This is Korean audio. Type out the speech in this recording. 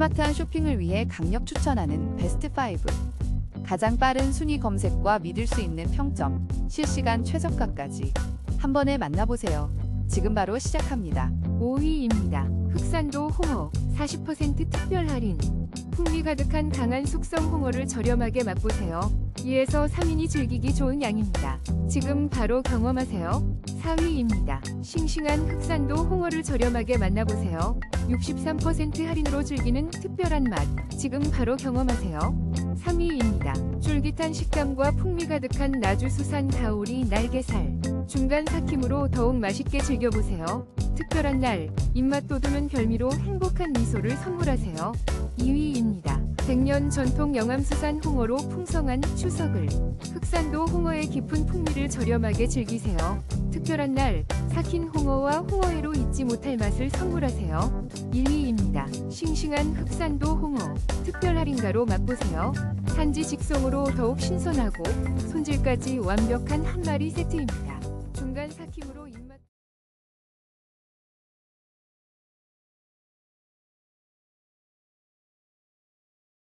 스마트한 쇼핑을 위해 강력 추천하는 베스트 5. 가장 빠른 순위 검색과 믿을 수 있는 평점, 실시간 최저가까지 한 번에 만나보세요. 지금 바로 시작합니다. 5위입니다. 흑산도 홍어 40% 특별 할인. 풍미 가득한 강한 숙성 홍어를 저렴하게 맛보세요. 2에서 3인이 즐기기 좋은 양입니다. 지금 바로 경험하세요. 4위입니다. 싱싱한 흑산도 홍어를 저렴하게 만나보세요. 63% 할인으로 즐기는 특별한 맛. 지금 바로 경험하세요. 3위입니다. 쫄깃한 식감과 풍미 가득한 나주수산 가오리 날개살. 중간 삭힘으로 더욱 맛있게 즐겨보세요. 특별한 날, 입맛 돋우는 별미로 행복한 미소를 선물하세요. 2위입니다. 100년 전통 영암수산 홍어로 풍성한 추석을. 흑산도 홍어의 깊은 풍미를 저렴하게 즐기세요. 특별한 날, 삭힌 홍어와 홍어회로 잊지 못할 맛을 선물하세요. 1위입니다. 싱싱한 흑산도 홍어. 특별 할인가로 맛보세요. 산지 직송으로 더욱 신선하고 손질까지 완벽한 한 마리 세트입니다. 중간 삭힘으로 입맛